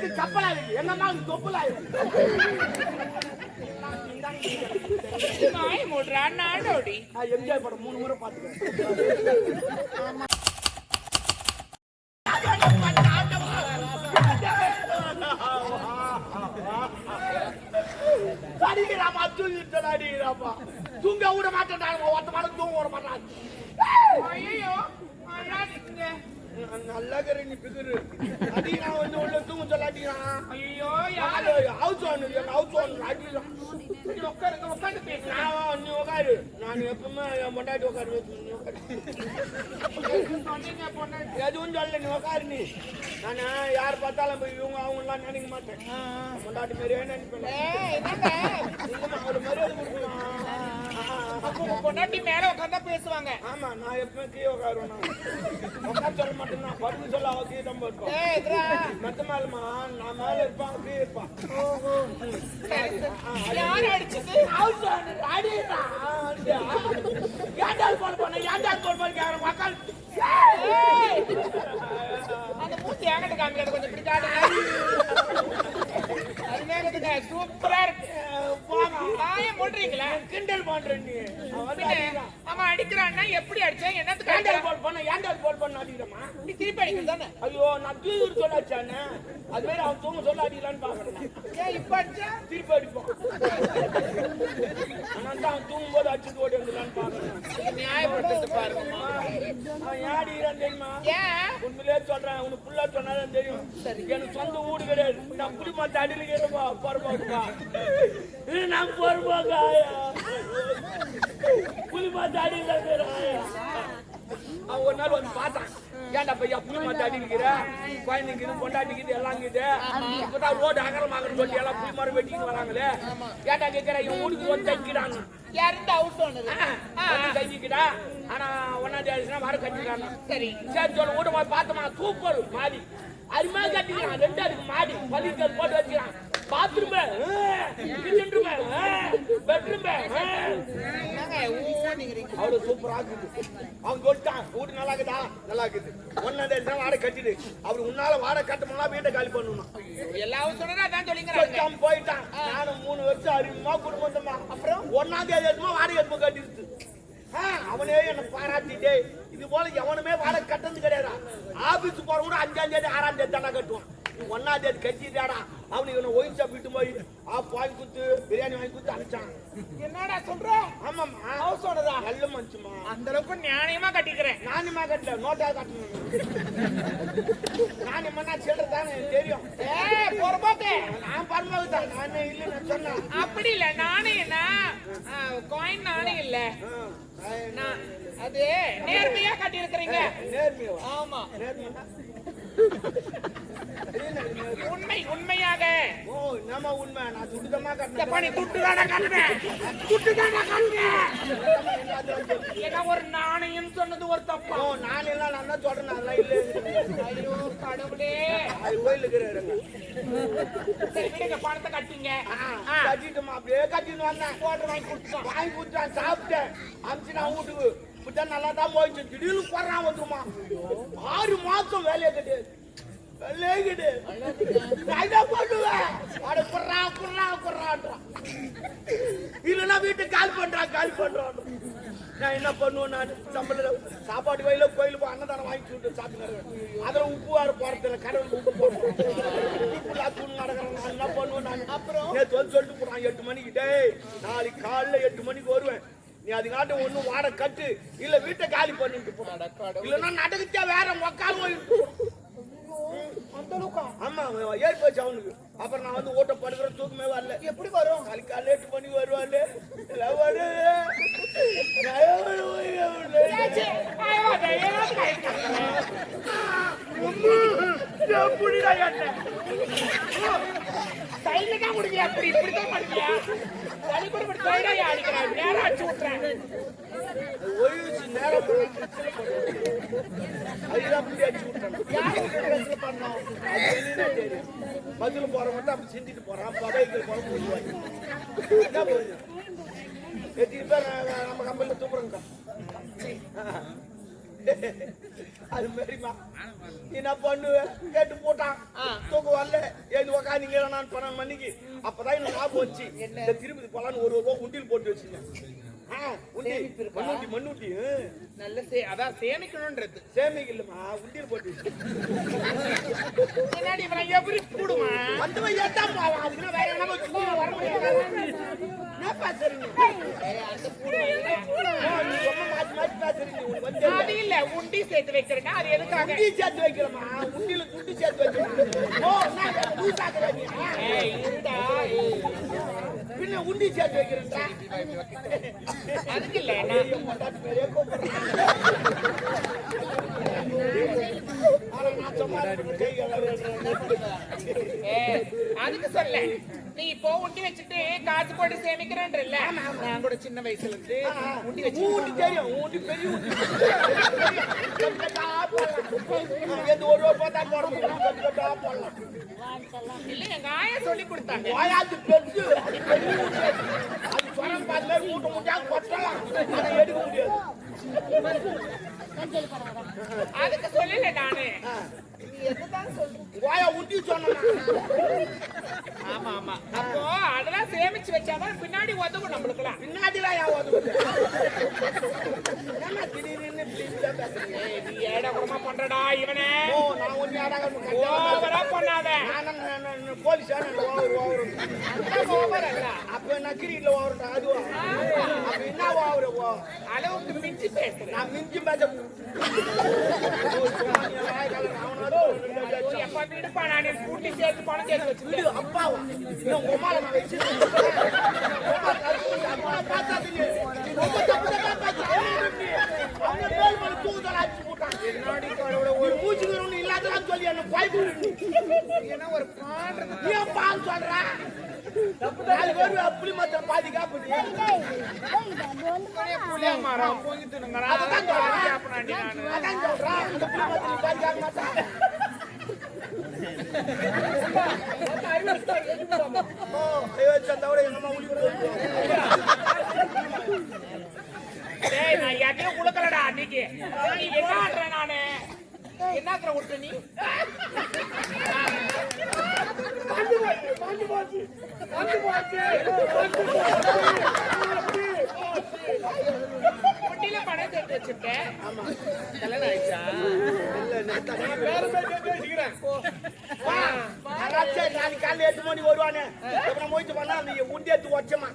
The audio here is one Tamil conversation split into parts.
எனக்கு கப்பலா இருக்கு எங்க அம்மாவுக்கு தொப்புலா இருக்கு வாய் மூடுறா நாடோடி நான் எம்ஜிஆர் படம் மூணு முறை பார்த்துக்கிறேன் அடிக்கிறாப்பா தூங்கிட்டு அடிக்கிறாப்பா தூங்க விட மாட்டேன்டாங்க ஒருத்த மாடம் தூங்க விட மாட்டாங்க ஐயோ நல்லா இருக்கிற நீ பிகுரு அடிக்கிறான் வந்து உள்ள தூங்க சொல்ல அடிக்கிறான் ஐயோ யாரு ஹவுஸ் ஓனர் ஹவுஸ் ஓனர் அடிக்கிறான் நீ உட்காருங்க உட்காந்து பேசலாம் நான் நீ உட்காரு. நான் எப்பவுமே என் பொண்டாட்டி உட்காரு எதுவும் சொல்ல நீ உட்காரு நீ. நான் யார் பார்த்தாலும் போய் இவங்க அவங்களாம் நினைக்க மாட்டேன். பொண்டாட்டி மாதிரியே நினைப்பேன். ஒரு மரியாதை பொண்டாட்டி மேல உட்காந்தா பேசுவாங்க ஆமா நான் எப்பவுமே கீழே உட்காருவேன் உட்கார சொல்ல மாட்டேன் படுக்க சொல்ல அவ கீழே தான் இதுரா மெத்த மேலமா நான் மேல இருப்பான் கீழே இருப்பான் யார் அடிச்சது ஹவுஸ் ஓனர் அடிக்கிறான் ஏன்டா கால் பண்ண ஏன்டா கால் பண்ண கேக்குறேன் மக்கள் அந்த மூஞ்சி என்கிட்ட காமிக்கிறது கொஞ்சம் இப்படி சூப்பரா இருக்கு. வாய மூடுறீங்களா? கிண்டல் பண்ற நீ அவன் வந்து பின்ன, அடிக்கிறான். அவன் அடிக்கிறான்னா எப்படி அடிச்சா என்னத்துக்கு அடிக்கிறான்? கால் பண்ண ஏன்டா கால் பண்ண அடிக்கிறமா நீ திருப்பி அடிக்கிறது தானே? ஐயோ நான் தூங்கி சொல்லாச்சானே அது மாதிரி அவன் தூங்க சொல்ல அடிக்கலான்னு பாக்குறேன் ஏன் இப்ப அடிச்சா? திருப்பி அடிப்பான் ஆனா தான் தூங்கும் போது அடிச்சுட்டு ஓடி வந்துடலான்னு பாக்குறேன் நியாயப்படுத்துறது பாருங்கம்மா. அவன் ஏன் அடிக்கிறான் தெரியுமா? உண்மையிலே சொல்றேன் உனக்கு புள்ளா சொன்னாதான் தெரியும். எனக்கு சொந்த வீடு கிடையாது. நான் புடி நான் அவன் ஒரு நாள் வந்து பார்த்தான். ஏன்டா பையா புலி மாத்த அடிக்கிற குழந்தைங்க இது பொண்டாட்டிக்குது எல்லாம் இருக்குது இப்பதான் ரோடு சொல்லி எல்லாம் புலி மரம் வெட்டிக்கிட்டு வராங்களே. ஏன்டா கேட்கிற இவன் வீட்டுக்கு வந்து தைக்கிறான் யாருந்து வந்து தைக்கிட்டா ஆனா ஒன்னாம் தேதி வர கட்டிக்கிறான் சரி. சரி சொல்ல வீட்டு போய் பார்த்தோமா? சூப்பர் மாடி. அருமையா கட்டிக்கிறான். ரெண்டு அதுக்கு மாடி. பள்ளிக்கல் போட்டு வச்சுக்கிறான். பாத்ரூம் கிச்சன் பெட்ரூம் அவ்வளவு சூப்பரா இருக்குது. அவன் சொல்லிட்டான் வீடு நல்லா இருக்குதா? நல்லா இருக்குது. ஒன்னாம் தேதி தான் வாடகை கட்டிடு. அவர் உன்னால வாடகை கட்டணும்னா வீட்டை காலி பண்ணணும். எல்லா ஹவுஸ் ஓனரும் அதான் சொல்லிங்கிறாங்க சொல்லிட்டான் போயிட்டான். நானும் மூணு வருஷம் அறிமுகமா குடும்பமா அப்புறம் ஒன்னாம் தேதி எடுத்துமா வாடகை எடுத்து கட்டிடுச்சு. அவனே என்ன பாராட்டிட்டே இது போல எவனுமே வாடகை கட்டது கிடையாது? ஆபீஸ் போற கூட அஞ்சாம் தேதி ஆறாம் தேதி தானே கட்டுவான். ஒன்னாம் தேதி கட்டிட்டாடா. அவனுக்கு இவனை ஒயின் ஷாப் விட்டு போய் ஆப் வாங்கி கொடுத்து பிரியாணி வாங்கி கொடுத்து அனுப்பிச்சான். என்னடா சொல்ற? ஆமாம்மா. ஹவுஸ் ஓனரா நல்ல மனுஷமா அந்த அளவுக்கு நியாயமா கட்டிக்கிறேன். நானுமா கட்டல. நோட்டா கட்டணும். நான் என்ன சில்லற தானே தெரியும் ஏய் பொறுப்பாக்கு நான் பரமாவு தான் நான் இல்லை நான் சொன்னேன் அப்படி இல்ல நானே என்ன? காயின் நானே இல்ல. நான் அது நேர்மையா கட்டி இருக்கிறீங்க நேர்மையா? ஆமா. நேர்மையா? உண்மை உண்மையாக. ஓ என்னம்மா உண்மை. நான் இந்த கட்டினேன் பணி துட்டு தானே கட்டுறேன். துட்டு தானே கட்டுறேன். ஏன்னா ஒரு நாணயம் சொன்னது ஒரு தப்பா? ஓ நான் எல்லாம் நான் தான் சொல்றேன். அதெல்லாம் இல்லை ஐயோ கடவுளே. அது கோயில் இருக்கிறாருங்க சரி விடுங்க பணத்தை கட்டிங்க. கட்டிட்டுமா? அப்படியே கட்டிட்டு வந்தேன். வாங்கி கொடுத்தோம் வாங்கி கொடுத்தான் சாப்பிட்டேன். அமிச்சு நான் வீட்டுக்கு இப்படிதான் நல்லா தான் போயிடுச்சு திடீர்னு போடுறான் வந்துருமா ஆறு மாசம் வேலையை கிடையாது. வேலையே கிடையாது. நான் என்ன பண்ணுவேன் அட குர்றா குர்றா குர்றான்றான். இல்லைன்னா வீட்டுக்கு கால் பண்றான் கால் பண்றான். நான் என்ன பண்ணுவேன் நான்? சம்பளம் சாப்பாடு வயல கோயிலுக்கு அன்னதானம் வாங்கி விட்டு சாப்பிட்டு அதுல உப்பு வேற போறதில்ல கடவுளுக்கு உப்பு நடக்கிறேன். நான் என்ன பண்ணுவேன் நான்? அப்புறம்? நேற்று வந்து சொல்லிட்டு போறான் எட்டு மணிக்கு டேய் நாளைக்கு காலைல எட்டு மணிக்கு வருவேன். நீ அதுக்காட்டும் ஒண்ணு வாட கட்டு. இல்ல வீட்டை காலி பண்ணிட்டு போ. இல்லைன்னா நடக்குச்சா வேற அளவுக்கா? ஆமா ஏறி போச்சு அவனுக்கு. அப்புறம் நான் வந்து ஓட்ட படுக்கிற தூக்கமே வரல. எப்படி வரும்? நாளைக்கு காலைல எட்டு மணிக்கு வருவாள். எல்லாம் வருது நான் வருவேன், வருவேன். சே, ஐயோ, அதை ஏதாவது கை கட்டுறேன். எப்படிடா என்ன? கையில தான் முடியல அப்படி இப்படிதான் பண்ணியா தனி கூட நேரம் அதுதான் அடிச்சு விட்டாங்க. பஸ்ல அப்படி சிந்திட்டு போறான் பகைக்கு குழம்பு ஊத்துவாங்க. எத்தனை பேர் நம்ம கம்பெனில தூக்குறோங்க அது மாதிரிமா என்ன பண்ணுவ? கேட்டு போட்டான். தூக்கம் வரல எழுந்து உக்காந்தீங்க. நான் பன்னெண்டு மணிக்கு. அப்பதான் எனக்கு ஞாபகம் வச்சு இந்த திருப்பதி போலான்னு ஒரு ரூபா உண்டியல் போட்டு வச்சுங்க? மண்ணுட்டி மண்ணுட்டி. நல்ல அதான் சேமிக்கணும்ன்றது. சேமிக்கு இல்லம்மா. உண்டியல் போட்டு வச்சு முன்னாடி இவனை எப்படி கூடுமா வந்து வேற என்ன வர முடியாது. என்ன பேசுறீங்க அது இல்ல உண்டி சேர்த்து வைக்கிறேங்க. அது எதுக்காக? உண்டி சேர்த்து வைக்கிறமா? உண்டியில துண்டு சேர்த்து வைக்கிறோம்? ஓ நான் ஏய், ஏய். பின்ன உண்டி சேர்த்து வைக்கிறேன்டா. அதுக்கு இல்ல நான் பெரிய கூப்பிடுறேன் ஆனா நான் சும்மா அதுக்கு சொல்ல நீ இப்போ உண்டி வச்சுட்டு காசு போட்டு சேமிக்கிறேன்றல்ல? நான் கூட சின்ன வயசுல இருந்து உண்டி வச்சு உண்டி தெரியும். உண்டி பெரிய. எந்த ஒரு ரூபா பார்த்தா போடலாம். இல்ல எங்க ஆயா சொல்லி கொடுத்தாங்க. பெருசு. அது பெரிய அது சொரம் பார்த்து மூட்டை மூட்டையா கொட்டலாம். அதை எடுக்க முடியாது. அதுக்கு சொல்லல நானு. வாயா உண்டி சொன்னா ஆமா ஆமா. அப்போ அதெல்லாம் சேமிச்சு வச்சாதான் பின்னாடி உதவும் நம்மளுக்குலாம் பின்னாடிலாம் யா உதவுது என்ன திடீர்னு நீ ஏடா கூடமா பண்றடா இவனே. ஓ நான் பண்ணாத. போலீஸ் ஓவர் ஓவர் அப்ப நான் கிரிக்கெட்ல ஓவர்டா அதுவா? அப்ப என்ன ஓவர் அளவுக்கு மிஞ்சி பேசுறேன். நான் மிஞ்சி பேச கூட்டி சேர்த்து பணம் சேர்த்து அப்பாவா உமால நான் வச்சு அம்மா பார்த்தாதீங்க. ரொம்ப தப்பு தப்பா பேசுறீங்க அவங்க மேல் மேல தூக்குதல் அடிச்சு போட்டான் என்னடி கடவுளே, ஒரு மூச்சுக்கிறவனு இல்லாததான் சொல்லி என்ன பயப்படு என்ன ஒரு பாடுறது நீ பால் சொல்ற? நாலு பேர் அப்படி மாத்திரம் பாதிக்காப்பு புளிய மரம் அதுதான் சொல்றேன். நானு அதான் சொல்றான். அந்த புலி மாத்திரம் பாதிக்காக்க மாட்டான் ஓ ஐயோ சந்தோட எங்க அம்மா உளி நான் நானு என்னக்கிற விட்டு நீ? பணம் சேர்த்து வச்சிருக்கேன். கல்யாணம் ஆயிடுச்சா? நாளைக்கு காலையில் எட்டு மணி வருவானே அப்புறம் போயிட்டு பண்ணா அந்த உண்டி எடுத்து வச்சமா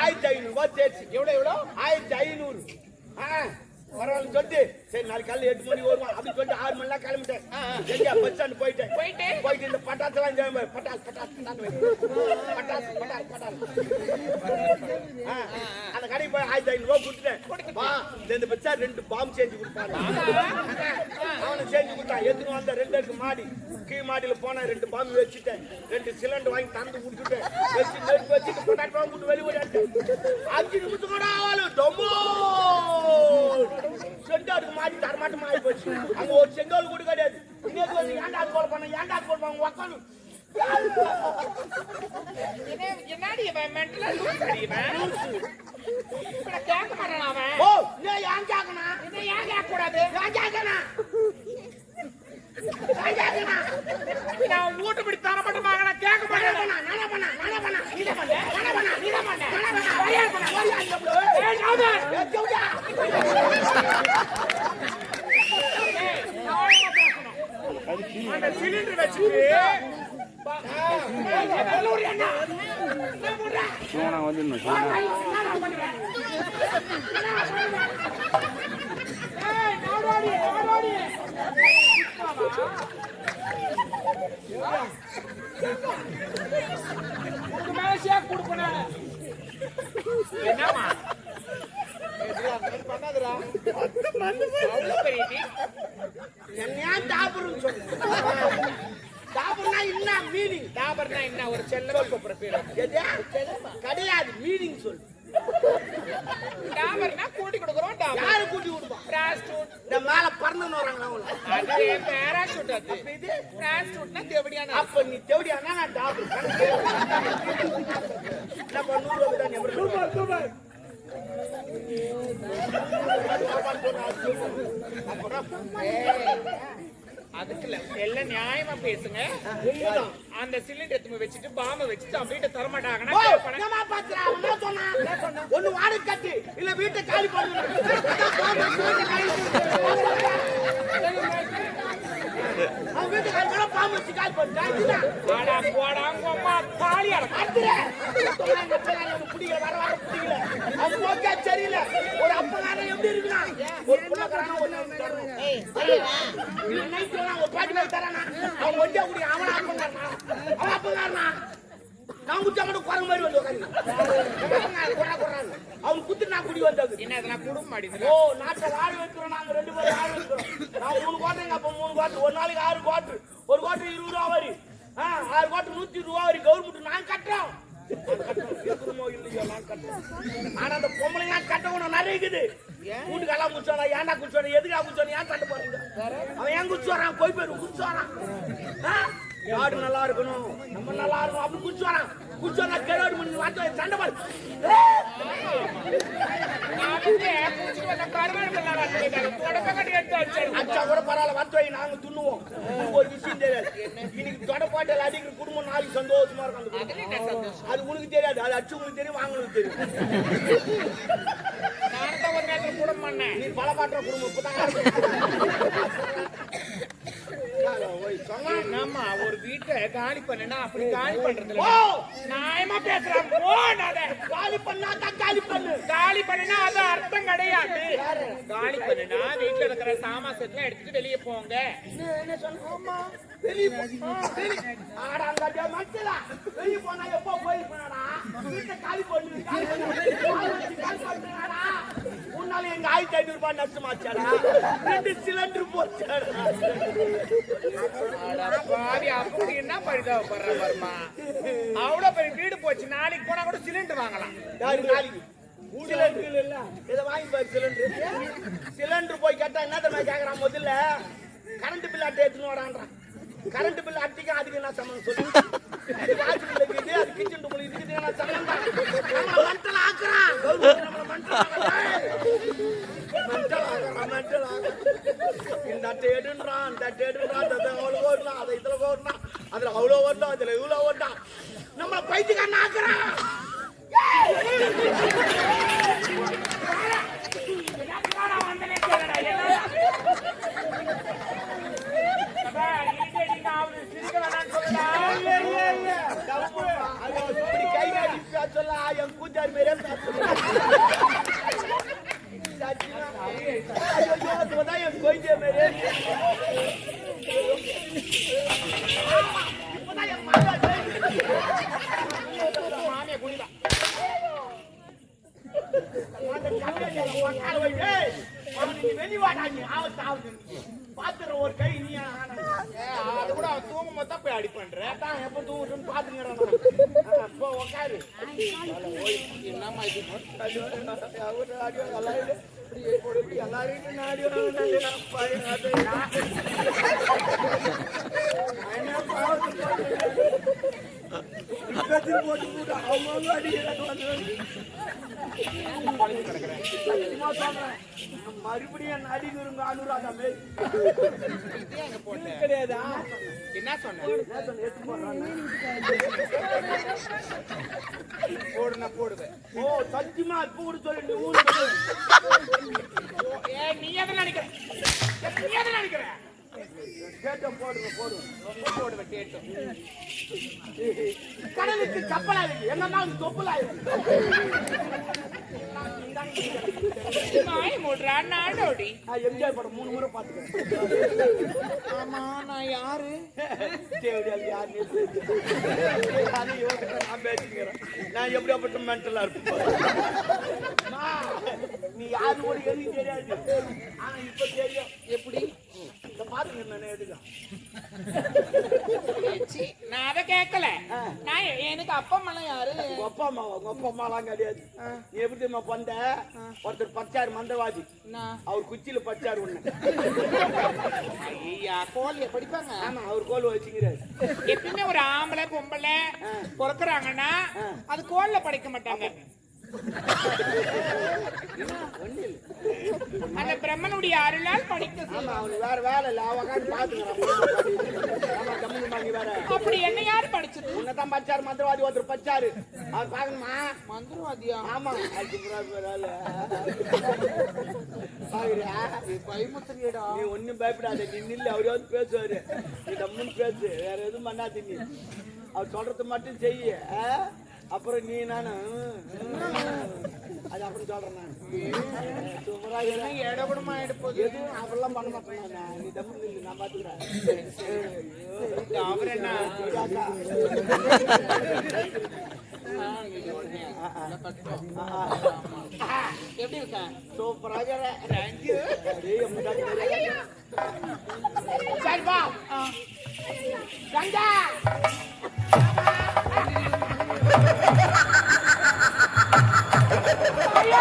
ஆயிரத்தி ஐநூறு தேய்ச்சி எவ்வளோ எவ்வளோ ஆயிரத்தி ஐநூறு ஆ. பரவாயில்ல சொல்லிட்டு சரி நாளைக்கு காலையில் எட்டு மணி வருவான் அப்படின்னு சொல்லிட்டு ஆறு மணிலாம் கிளம்பிட்டேன். எங்க பஸ் ஸ்டாண்ட் போயிட்டேன். போயிட்டு? போயிட்டு இந்த பட்டாசுலாம் ஜெயம் பட்டாசு பட்டாசு பட்டாசு. பட்டாசு பட்டாசு பட்டாசு ஆ, அந்த கடைக்கு போய் ஆயிரத்தி ஐநூறு ரூபாய் கொடுத்துட்டேன். வா இந்த பச்சா ரெண்டு பாம்பு செஞ்சு கொடுப்பாரு அவனை செஞ்சு கொடுத்தான் எதுக்கு வந்த? ரெண்டு இருக்கு மாடி. கீழ் மாடியில போனேன் ரெண்டு பாம்பு வச்சுட்டேன். ரெண்டு சிலிண்டர் வாங்கி தந்து கொடுத்துட்டேன். வச்சு நெருப்பு வச்சுட்டு பொட்டாட்டி பாம்பு போட்டு வெளியே அஞ்சு நிமிஷம் கூட ஆளு டொம்மோ செண்டாருக்கு மாடி தரமாட்டமா ஆகி போச்சு. அங்க ஒரு செங்கல் கூட கிடையாது. இன்னைக்கு வந்து ஏன்டா அது பண்ண? ஏன்டா அது பண்ண? உக்காந்து என்னடி இவன் மென்டலா லூஸ் அடி இவன் கேட்க மாட்டான் அவன் ஓ நீ ஏன் கேட்கணும் இதை ஏன் கேட்க கூடாது ஏன் கேட்கணும் நான் வீட்டு பிடி தர மாட்டேன் நான் கேட்க மாட்டேன் நானா பண்ண நானா பண்ண நீ தான் பண்ண நானா பண்ண நீ தான் பண்ண நானா பண்ண வரியா பண்ண, வரியா இந்த ஏய், நாதன். ஏய் ஜவுடா ஏய், நியாயமா பேசணும். அந்த சிலிண்டர் வச்சுட்டு பா- ஏய், நல்ல ஒரு எண்ணெய். என்ன பண்ற? சோனா வந்துடணும் ஏய், நாடாடி, பெரிய என்னையா சொல்லு. என்ன மீனிங் டாபர்னா என்ன? ஒரு செல்லமா கூப்பிடுற பேரு. எது கிடையாது மீனிங் சொல்லு டாபர்னா கூட்டி கொடுக்குறோம் டாபர் யாரு கூட்டி விடுவான் பிராஸ்டியூட் இந்த மேல பறந்துன்னு வராங்களா அவங்க அது பேராஷூட் அது. அப்ப இது? பிராஸ்டியூட்னா தேவடியான? அப்ப நீ தேவடியானா நான் டாபர் என்ன பண்ண நூறு ரூபாய் தான் எவ்வளவு அதுக்கு இல்ல எல்லாம் நியாயமா பேசுங்க. அந்த சிலிண்டர் எடுத்து வச்சுட்டு பாம்பை வச்சுட்டு அவன் வீட்டை தரமாட்டாங்கன்னா? ஒண்ணு வாடகை கட்டு, இல்ல வீட்டை காலி சரியில்லை. ஒரு அப்பங்காரன் எப்படி இருக்கிறான்? நான் குடிச்சா மட்டும் குரங்கு மாதிரி வந்து உட்காந்து அவன் குத்து நான் குடி வந்தது. என்ன இதெல்லாம் குடும்பம் ஓ நாட்டை வாழ வைக்கிறோம் நாங்க ரெண்டு பேரும் வாழ வைக்கிறோம். நான் மூணு கோட்டை எங்க அப்பா மூணு கோட்டை ஒரு நாளைக்கு ஆறு கோட்டு ஒரு கோட்டை இருபது ரூபா வரி. ஆறு கோட்டை நூத்தி ரூபா வரி. கவர்மெண்ட் நான் கட்டுறோம். இருக்கிறோமோ இல்லையோ நான் கட்டுறோம் ஆனா அந்த பொம்பளை நான் கட்டணும் நிறைய இருக்குது வீட்டுக்கெல்லாம் குடிச்சோனா ஏன்டா குடிச்சோனா எதுக்கா குடிச்சோனா ஏன் போறீங்க அவன் ஏன் குடிச்சு வரான்? போய் போயிரு குடிச்சு வரான்? நாடு நல்லா இருக்கணும்? நம்ம நல்லா இருக்கணும் அப்படி குடிச்சு வரான். குடிச்சு வரா கேடு சண்டை நான் வந்து அச்சா கூட பரவாயில்ல வந்து நாங்க துண்ணுவோம் ஒரு விஷயம் தெரியாது இன்னைக்கு தொடப்பாட்டில் அடிக்கிற குடும்பம் நாளைக்கு சந்தோஷமா இருக்கும் அது உனக்கு தெரியாது அது அச்சு உங்களுக்கு தெரியும் வாங்கணும்னு தெரியும் குடும்பம் நீ பல பாட்டுற குடும்பம் இப்பதான் என்னம்மா, ஒரு வீட்டை காலி பண்ணா அப்படி காலி பண்றது இல்ல. ஓ நியாயமா பேசுறேன் போடாத. காலி பண்ணா தான் காலி பண்ணு காலி பண்ணுனா அது அர்த்தம் கிடையாது பண்ணுனா வீட்டுல இருக்கிற சாமான் செட்லாம் எடுத்துட்டு வெளியே போங்க. என்ன ஆமா. வெளிய மச்சலா போனா எப்போ போய் போனாடா வீட்டை காலி உன்னால எங்க ஆயிரத்தி ஐநூறு ரூபாய் நஷ்டமாச்சாடா ரெண்டு சிலிண்டர் போச்சாடா? அப்படி என்ன பரிதாபப்படுற வருமா அவ்வளவு பெரிய வீடு போச்சு. நாளைக்கு போனா கூட சிலிண்டர் வாங்கலாம். நாளைக்கு? சிலிண்டர் இல்ல இதை வாங்கி பாரு சிலிண்டர். சிலிண்டர் போய் கேட்டா என்ன தெரியுமா கேக்குறான் முதல்ல? கரண்ட் பில் அட்டை எடுத்துன்னு வரான்றான் கரண்ட் பில் அட்டைக்கு அதுக்கு என்ன சம்மந்தம் சொல்லு இது வாட்ச் பில் இருக்குது அது கிச்சன் ரூம்ல இருக்குது என்ன சம்மந்தம் நம்மள மென்டல் ஆக்குறான் கவர்மெண்ட் நம்மள மென்டல் ஆக்குறான் மென்டல் ஆக்குறான் மென்டல் ஆக்குறான் இந்த அட்டை எடுன்றான் இந்த அட்டை எடுன்றான் அந்த அட்டை அவ்வளோ ஓடலாம் அதை இதுல ஓடலாம் அதுல அவ்வளோ ஓடலாம் அதுல இவ்வளோ ஓடலாம் நம்மள பைத்தியக்காரன் ஆக்குறான் மாமியை குடிதா பாத்துற ஒரு கை நீ அது கூட அவன் தூங்கும் போது தான் போய் அடி பண்ற அதான் எப்ப தூங்குறேன்னு பாத்துங்கிறேன் போ உட்காரு என்னம்மா இது மறுபடியும் மாரி இதே எங்க போட்ட கிடையாதா என்ன சொன்ன என்ன சொன்ன? எடுத்து போடுனா போடுவேன் ஓ சத்தியமா இப்ப கூட சொல்லு நீ ஓ, நீ எதை நினைக்கிற நீ எதை நினைக்கிற கடலுக்கு கப்பலா இருக்கு எங்க அம்மா தொப்புலா இருக்கு நாய் மூடுறா நாடோடி எம்ஜிஆர் படம் மூணு முறை பாத்துக்கிறேன் ஆமா நான் யாரு? நான் எப்படியாப்பட்ட மென்டலா இருப்பேன். நீ யாரு கூட எனக்கு தெரியாது. ஆனா இப்ப தெரியும். எப்படி? இந்த பாத்துங்க நான் அதை கேட்கல. நான் எனக்கு அப்பா அம்மா யாரு? உங்க அப்பா அம்மா உங்க அப்பா அம்மாலாம் கிடையாது. நீ எப்படி தெரியுமா ஒருத்தர் பச்சாரு மந்திரவாதி நான் அவர் குச்சியில பச்சாரு ஒண்ணு. ஐயா கோழிய படிப்பாங்க. ஆமா அவர் கோல் வச்சுக்கிறாரு. எப்பவுமே ஒரு ஆம்பளை பொம்பளை பிறக்குறாங்கன்னா அது கோல்ல படைக்க மாட்டாங்க. அந்த பிரம்மனுடைய அருளால் படிக்க வேற வேலை இல்ல. அவன் பாத்துக்கிறான் அப்படி என்ன யாரு படிச்சது உன்னதான் பச்சாரு மந்திரவாதி ஒருத்தர் பச்சாரு அவர் பாக்கணுமா மந்திரவாதியா? ஆமா. பயமுத்திரியடா நீ ஒண்ணும் பயப்படாத. நீ நில்லு அவரே வந்து பேசுவாரு. நீ தம்முன்னு பேசு. வேற எதுவும் பண்ணாத நீ. அவர் சொல்றது மட்டும் செய்ய. அப்புறம் நீ நானு? அது அப்புறம் சொல்றேன் நான். இடகுடமா எடுப்போது எதுவும் அவரெல்லாம் பண்ண மாட்டேன். நீ தம்மு நில்லு நான் பாத்துக்கிறேன். அவர் என்ன? எப்படி இருக்கா சூப்பராக. தேங்க்யூ டேய், எம்முடாடி வரியா?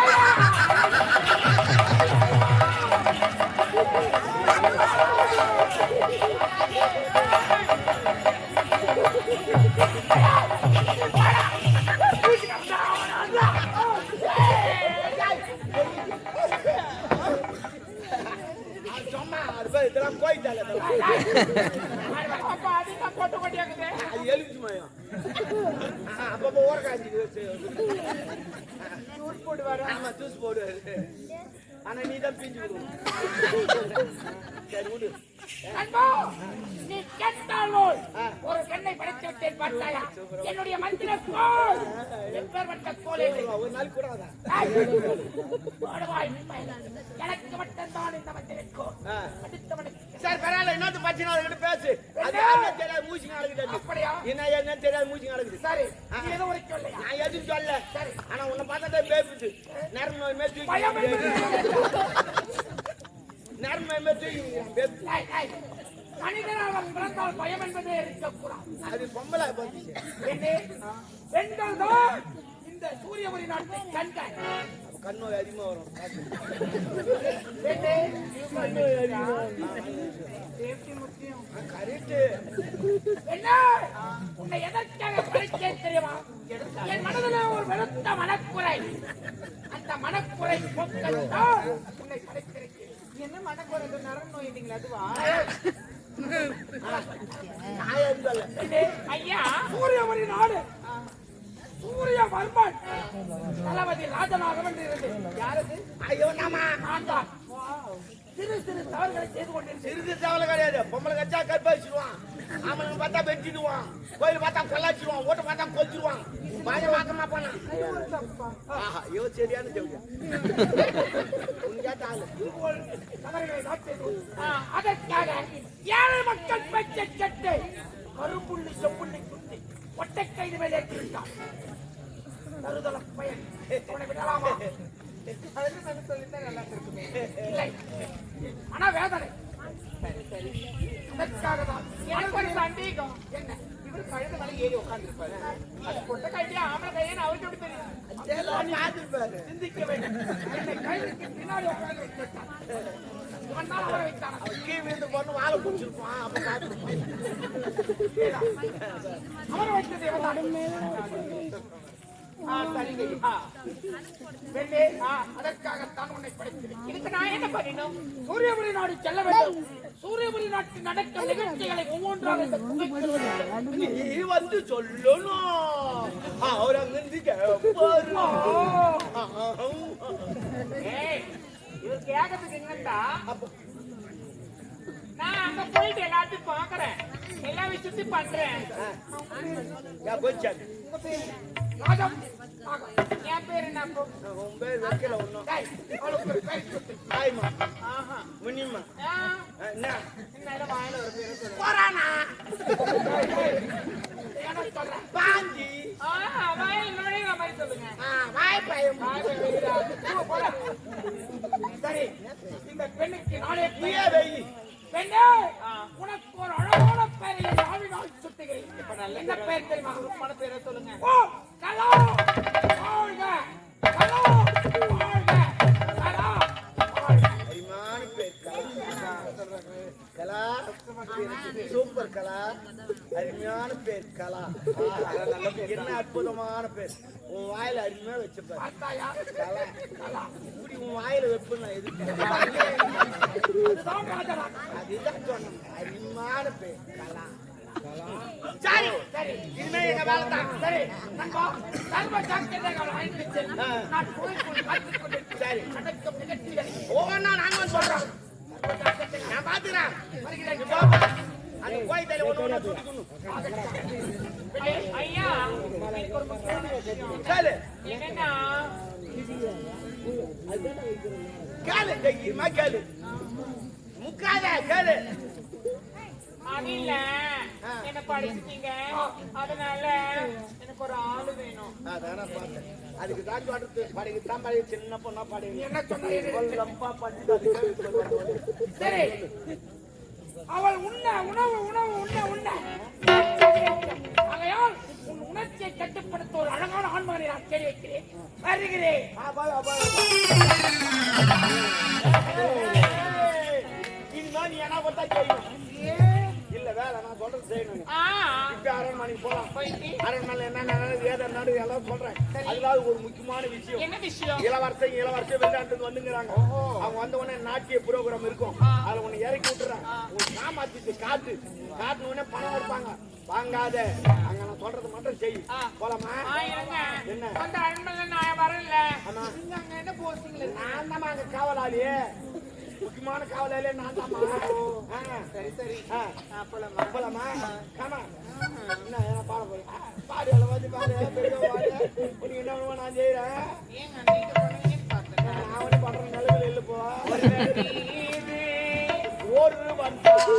பிரச்சனை அதுகிட்ட பேசு. அது தெரியாது, மூச்சு நடக்குது. அப்படியா? என்ன ஏதுன்னே தெரியாது, மூச்சு நடக்குது. சரி ஏதோ ஒரு சொல்லையா நான் எதுவும் சொல்லல. ஆனா உன்னை பார்த்தாதான் பேசுது. நரம்பு நோய் மாதிரி தூக்கி பயம் நரம்பு நோய் மாதிரி தூக்கி பேசுது. மனிதனாக பிறந்தால் பயம் என்பதே இருக்கக்கூடாது. அது பொம்பளை பெண்கள் தான் இந்த சூரியபுரி நாட்டை கண்கள் அப்ப கண் நோய் அதிகமா வரும். பெண்ணே, கரெக்ட் பெண்ணே, உன்னை எதற்காக படைத்தேன் தெரியுமா? என் மனதில் ஒரு வெளுத்த மனக்குறை. அந்த மனக்குறை போக்கத்தான் உன்னை படைத்திருக்கிறேன் என்ன மனக்குறை நரம்பு நோய் அதுவா? ஐயா சூரியபுரி நாடு. சூரிய வர்மன் தளபதி ராஜனாக இருந்து. யாரது? ஐயோ நாமா நான் தான் சிறு சிறு தவறுகளை செய்து கொண்டிருந்தேன் சிறிது தவளை கிடையாது. பொம்பளை கச்சா கற்ப வச்சிருவான் ஆம்பளை பார்த்தா வெட்டிடுவான் கோயில் பார்த்தா கொல்லாச்சிடுவான் ஓட்ட பார்த்தா கொச்சிடுவான் பாய மாக்கமா போனா. ஆஹா இவ சரியான ஜவுளியா அதற்காக ஏழை மக்கள் பேச்சை கேட்டு கருப்புள்ளி செப்புள்ளி குத்தி ஒட்டை கைது மேலே தருதல பயன். அவனை விடலாமா? இல்லை வேதனை அதற்காக தான் எனக்கு ஒரு சந்தேகம் என்ன இவர் கழுத மேல ஏறி உட்கார்ந்திருப்பாரு அது கொட்ட கையில ஆம்பளை கையில அவருக்கு எப்படி தெரியும் சிந்திக்க வேண்டும் என்னை கைதுக்கு பின்னாடி உட்கார்ந்து வைத்தான் இவன் தான் அவரை வைத்தான் கீழ் விழுந்து வாழை பிடிச்சிருப்பான் அப்ப பார்த்துருப்பான் அவரை வைத்தது இவன் தான் அதற்காகத்தான் உன்னை படைத்தேன். இதுக்கு நான் என்ன பண்ணணும் சூரியபுரி நாடு செல்ல வேண்டும். சூரியபுரி நாட்டில் நடக்கும் நிகழ்ச்சிகளை ஒவ்வொன்றாக வந்து நீ வந்து சொல்லணும். அவர் அங்கிருந்து கேட்பாரு ஏய், இவர் கேட்கறதுக்கு என்னண்டா? நான் அங்க போயிட்டு எல்லாத்தையும் பாக்குறேன். எல்லாம் சுத்தி பண்றேன் என் பேரு என்ன உன் பேர் வைக்கல ஒன்றும் அவளுக்கு ஒரு பேர் சொல்லு. ஆஹா. முனிமா என்ன என்ன வாயில ஒரு பேரை போறானா? பாஞ்சி ஆ, வாயில மாதிரி சொல்லுங்க. வாய் பயம் சரி, இந்த பெண்ணுக்கு நாளைய நீயே வெயி பெண்ணே, உனக்கு ஒரு அழகான பெயரை என் ஆவினால் சுட்டுகிறேன். என்ன பெயர் தெரியுமா? ஓ, கலா, வாழ்க, கலா, கலா, சூப்பர் கலா அருமையான பேர் கலா. என்ன அற்புதமான பேர். உன் வாயில அருமையா வச்சுப்பாரு. கலா. கலா. இப்படி உன் வாயில வைப்பு நான் எதுக்கு அதுதான் சொன்னேன். அருமையான பேர். கலா. சரி சரி. இனிமே எங்க வேலை தான். சரி நண்பா சர்வ ஆ. நான் கொண்டிருக்கிறேன். சரி. ஒவ்வொன்றா நாங்க சொல்றோம். நான் பாத்துக்கிறேன் அந்த ஒண்ணு சுட்டிக்கணும் ஐயா கேளு என்னன்னா கேளு தைரியமா கேளு முக்காத கேளு என்ன படிச்சிட்டீங்க அதனால எனக்கு ஒரு ஆளு வேணும் அதான பார்த்தேன் அதுக்கு தான் சொல்றது படைக்கு தான் பழைய சின்ன பொண்ணா படை என்ன லம்பா பட்டு சரி. அவள் உண்ண உணவு உணவு உண்ண உண்ண. ஆகையால் உன் உணர்ச்சியை கட்டுப்படுத்த ஒரு அழகான ஆண்மகனை நான் தேடி வைக்கிறேன். வருகிறேன். இனிமே நீ என்ன வேலை நான் சொல்றது செய்யணும் இப்ப அரண்மனைக்கு போலாம். அரண்மனை என்ன நடக்குது, ஏது நடு எல்லாம் சொல்றேன். அதுல ஒரு முக்கியமான விஷயம். என்ன விஷயம்? இளவரசன் இளவரசன் வெளிநாட்டு வந்துங்கிறாங்க. அவங்க வந்த உடனே நாட்டிய புரோகிராம் இருக்கும். அதுல உன்னை இறக்கி விட்டுறேன். உன் சாமாத்திட்டு காட்டு. காட்டுன உடனே பணம் கொடுப்பாங்க. வாங்காத. அங்க நான் சொல்றது மட்டும் செய். போலாமா? என்ன? அந்த நான் வரல. ஆமா. நீங்க அங்க என்ன போஸ்டிங்ல நான் தான் அங்க காவலாளியே? முக்கியமான காவலாலே நான் தான் சரி சரி. போலாமா? போலாமா? ஆமா என்ன பாட போறேன் பாடு எல்லாம் வந்து பாடு பாடு. உனக்கு என்ன வேணுமோ நான் செய்யறேன் நான் வந்து பண்ற நிலவில் இல்லை போ. ஒரு வருஷம்